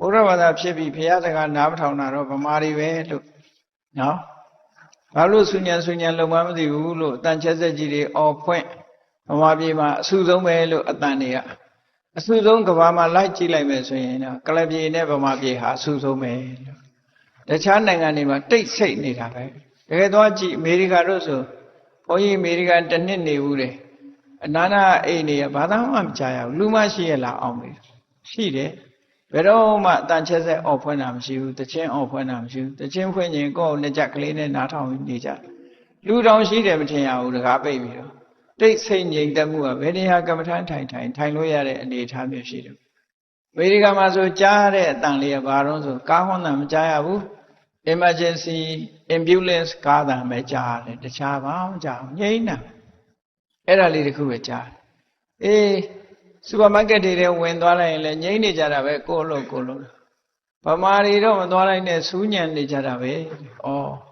ဘုရားဘာသာဖြစ်ပြီးဘုရားစကားနားမထောင်တာတော့ဗမာတွေပဲလို့နော်ဘာလို့ဆုညံဆုညံလုံမမသိဘူးလို့အတန်ချက်ဆက်ကြီးတွေအော်ဖွင့်ဗမာပြည်မှာအဆူဆုံးပဲလို့အတန်တွေကအဆူဆုံးကဘာမှာလိုက်ကြည့်လိုက်မယ်ဆိုရင်တော့ကလပ်ပြည်နဲ့ဗမာပြည်ဟာအဆူဆုံးပဲလို့တခြားနိုင်ငံတွေမှာတိတ်ဆိတ်နေတာပဲတကယ်တော့ကြည့်အမေရိကတို့ဆိုဘုန်းကြီးအမေရိကန်တစ်နှစ်နေဘူးတယ်အနာနာအိမ်နေရဘာသာမှမကြားရဘူးလူမရှိရလားအောင်မေးရှိတယ် ဘယ်တော့မှအတန်ချက်ဆက်အော်ဖွင့်တာမရှိဘူးတချင်းအော်ဖွင့်တာမရှိဘူးတချင်းဖွင့်ရင်ကိုယ့်နှစ်ကြက်ကလေးနဲ့နားထောင်နေကြတယ်လူတောင်ရှိတယ်မထင်ရဘူးတကားပိတ်ပြီးတော့တိတ်ဆိတ်ငြိမ်သက်မှုကဘယ်နေရာကမ္မထမ်းထိုင်ထိုင်ထိုင်လို့ရတဲ့အနေအထားမျိုးရှိတယ်အမေရိကန်မှာဆိုကြားရတဲ့အတန်လေးကဘာလို့ဆိုကားဟွန်းတာမကြားရဘူး emergency ambulance ကားတာပဲကြားရတယ်တခြားဘာမှမကြားဘူးငြိမ်းတာအဲ့ဒါလေးတခုပဲကြားတယ်အေး စူပါမားကတ်တွေထဲဝင်သွားလိုက်ရင်လည်းငြိမ်းနေကြတာပဲကိုယ့်လို့ကိုယ်လို့ဗမာတွေတော့မသွားလိုက်နဲ့စူးညံနေကြတာပဲဩ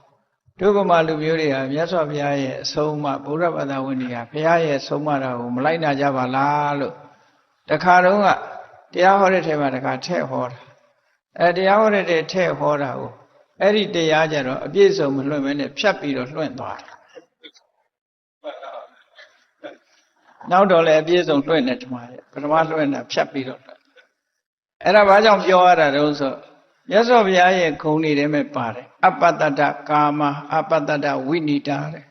တို့ဗမာလူမျိုးတွေဟာမြတ်စွာဘုရားရဲ့အဆုံးအမဗုဒ္ဓဘာသာဝင်တွေကဘုရားရဲ့ဆုံးမတာကိုမလိုက်နာကြပါလားလို့တခါတော့ကတရားဟောတဲ့ထဲမှာတခါထည့်ဟောတာအဲတရားဟောတဲ့ထဲထည့်ဟောတာကိုအဲ့ဒီတရားကြတော့အပြည့်စုံမလွှင့်မဲနဲ့ဖြတ်ပြီးတော့လွှင့်သွားတယ်နောက်တော့လည်းအပြည့်စုံလွှင့်နေဓမ္မရဲ့ပထမလွှင့်တာဖြတ်ပြီးတော့လွှင့်အဲ့ဒါဘာကြောင့်ပြောရတာတုံးဆိုမြတ်စွာဘုရားရဲ့ဂုဏ်တွေထဲမှာပါတယ်အပ္ပတ္တကာမအပ္ပတ္တဝိနိတာတဲ့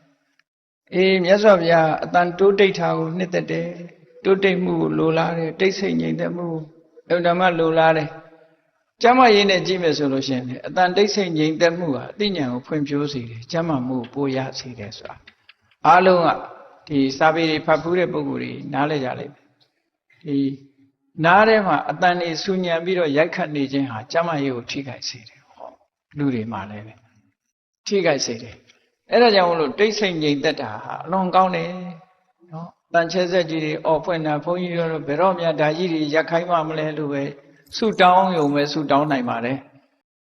အေးမြတ်စွာဘုရားအတန်တိုးတိတ်တာကိုနှစ်သက်တယ်တိုးတိတ်မှုကိုလိုလားတယ်တိတ်ဆိတ်ငြိမ်သက်မှုကိုဓမ္မလိုလားတယ်ကျမ်းမာရေးနဲ့ကြည့်မယ်ဆိုလို့ရှိရင်လေအတန်တိတ်ဆိတ်ငြိမ်သက်မှုဟာအသိဉာဏ်ကိုဖွံ့ဖြိုးစေတယ်ကျမ်းမာမှုကိုပိုရစေတယ်ဆိုတာအားလုံးကဒီစာပေတွေဖတ်ဖူးတဲ့ပုဂ္ဂိုလ်တွေနားလည်ကြလိမ့်မယ် ဒီနားထဲမှာအတန်နေဆူညံပြီးတော့ရိုက်ခတ်နေခြင်းဟာကျမ်းမာရေးကိုထိခိုက်စေတယ်ဟောလူတွေမှာလည်းပဲထိခိုက်စေတယ်အဲ့ဒါကြောင့်မလို့တိတ်ဆိတ်ငြိမ်သက်တာဟာအလွန်ကောင်းတယ်နော်တန်ချဲဆက်ကြီးတွေအော်ဖွင့်တာဘုန်းကြီးတို့ဘယ်တော့မှဒါကြီးတွေရက်ခိုင်းမှမလဲလို့ပဲဆူတောင်းယုံပဲဆူတောင်းနိုင်ပါတယ်